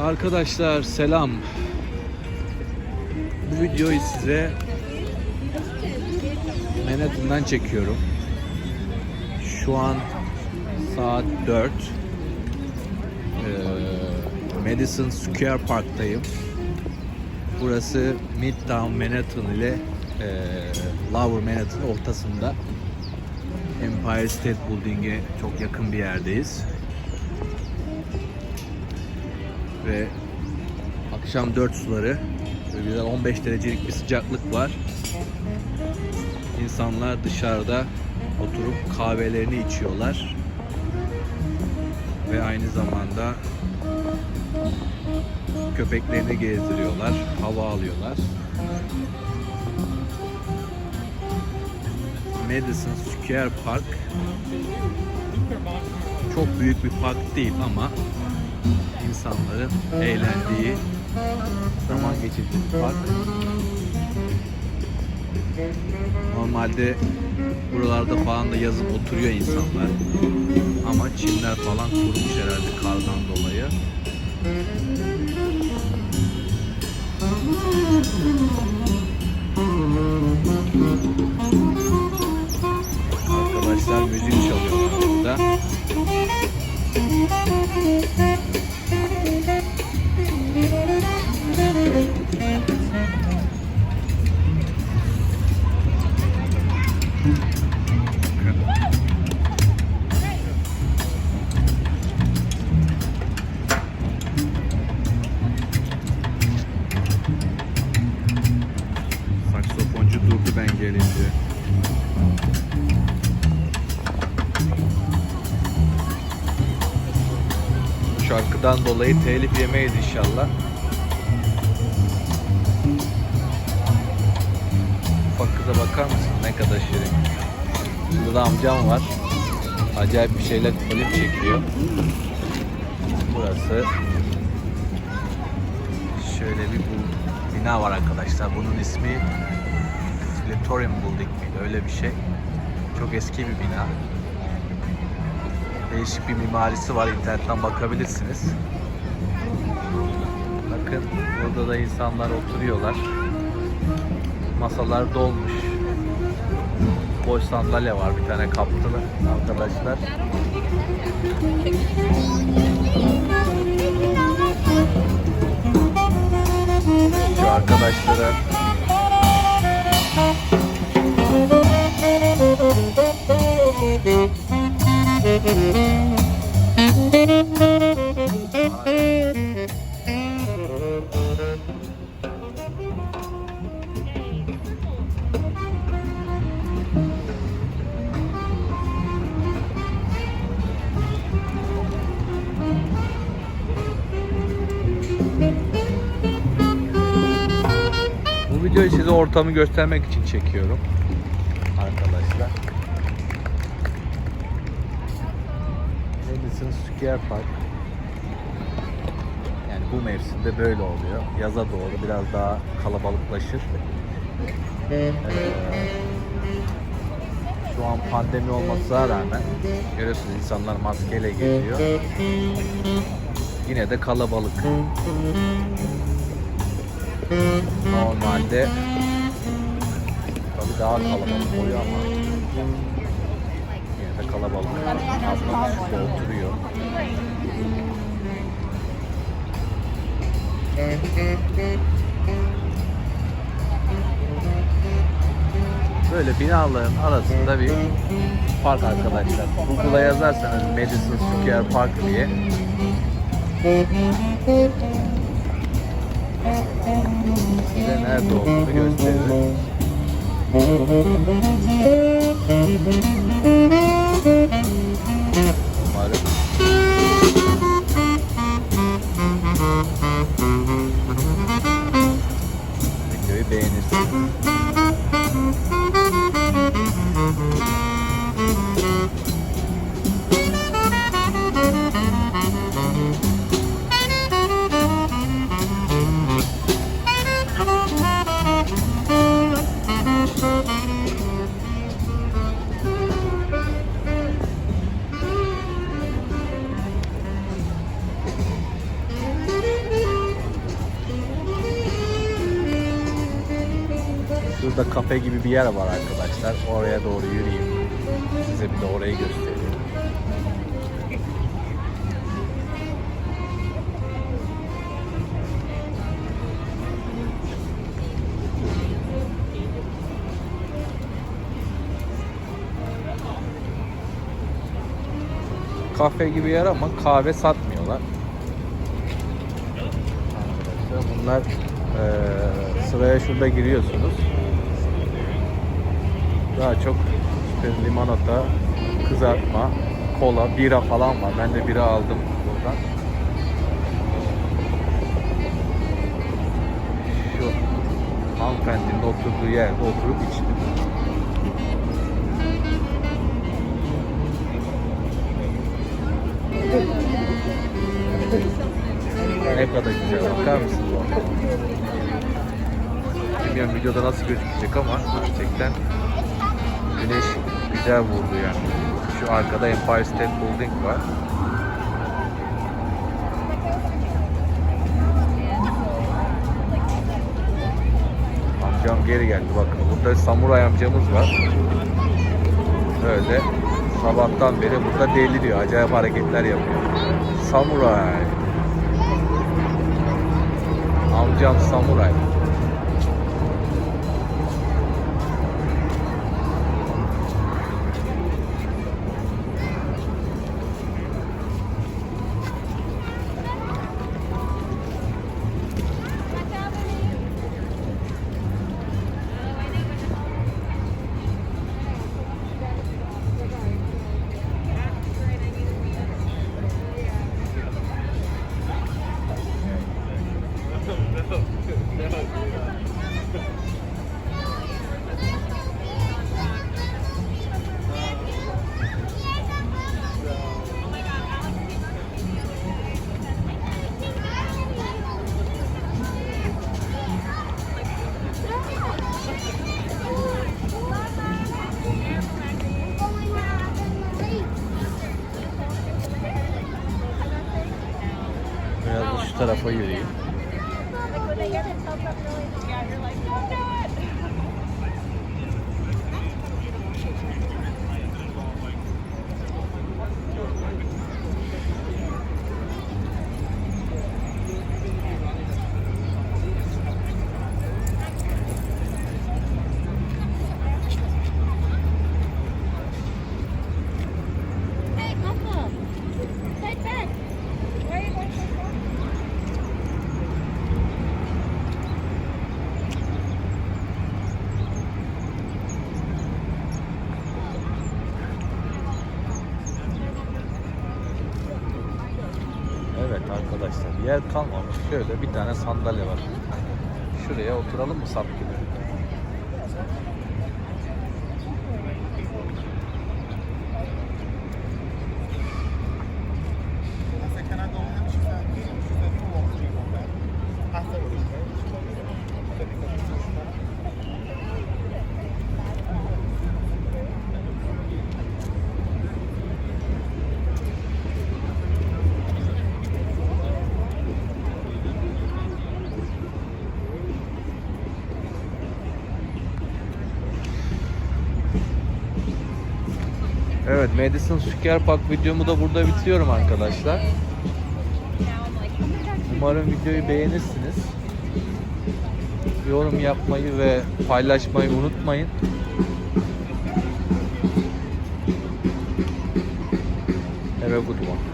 Arkadaşlar selam. Bu videoyu size Manhattan'dan çekiyorum. Şu an saat 4. Ee, Madison Square Park'tayım. Burası Midtown Manhattan ile e, Lower Manhattan ortasında. Empire State Building'e çok yakın bir yerdeyiz. Ve akşam 4 suları ve güzel 15 derecelik bir sıcaklık var. İnsanlar dışarıda oturup kahvelerini içiyorlar. Ve aynı zamanda köpeklerini gezdiriyorlar, hava alıyorlar. Madison Square Park çok büyük bir park değil ama insanların eğlendiği, zaman geçirdiği park. Normalde buralarda falan da yazın oturuyor insanlar. Ama çimler falan kurumuş herhalde kardan dolayı. Arkadaşlar müzik çalıyorlar burada. Saksofoncu durdu ben gelince. Şarkıdan dolayı telif yemeyiz inşallah. Ufak kıza bakar mısın? Ne kadar şirin. Burada da amcam var. Acayip bir şeyler film çekiyor. Burası şöyle bir bu bina var arkadaşlar. Bunun ismi Flatorium Building miydi? Öyle bir şey. Çok eski bir bina. Değişik bir mimarisi var. İnternetten bakabilirsiniz. Bakın burada da insanlar oturuyorlar. Masalar dolmuş. Boş sandalye var bir tane kaptılı arkadaşlar. Şu arkadaşlara size ortamı göstermek için çekiyorum. Arkadaşlar. Madison Square Park. Yani bu mevsimde böyle oluyor. Yaza doğru biraz daha kalabalıklaşır. Ee, şu an pandemi olmasına rağmen görüyorsunuz insanlar maskeyle geziyor. Yine de kalabalık. Normalde tabii daha kalabalık oluyor ama yine de kalabalık. Şurada oturuyor. Böyle binaların arasında bir park arkadaşlar. Google'a yazarsanız Madison Square Park diye size nerede olduğunu gösteririm. Umarım videoyu beğenirsiniz. Şurada kafe gibi bir yer var arkadaşlar. Oraya doğru yürüyeyim. Size bir de orayı göstereyim. Kafe gibi yer ama kahve satmıyorlar. Arkadaşlar bunlar eee, sıraya şurada giriyorsunuz. Daha çok işte limonata, kızartma, kola, bira falan var. Ben de bira aldım buradan. Şu hanımefendinin oturduğu yerde oturup içtim. Ne kadar güzel bakar mısın bu? Bilmiyorum videoda nasıl gözükecek ama gerçekten güneş güzel vurdu yani. Şu arkada Empire State Building var. Amcam geri geldi bakın. Burada samuray amcamız var. Böyle sabahtan beri burada deli diyor. Acayip hareketler yapıyor. Samuray. Amcam samuray. Biraz da şu tarafa yürüyeyim. Arkadaşlar yer kalmamış. Şöyle bir tane sandalye var. Şuraya oturalım mı sap Madison Square Park videomu da burada bitiriyorum arkadaşlar. Umarım videoyu beğenirsiniz. Yorum yapmayı ve paylaşmayı unutmayın. Have a good one.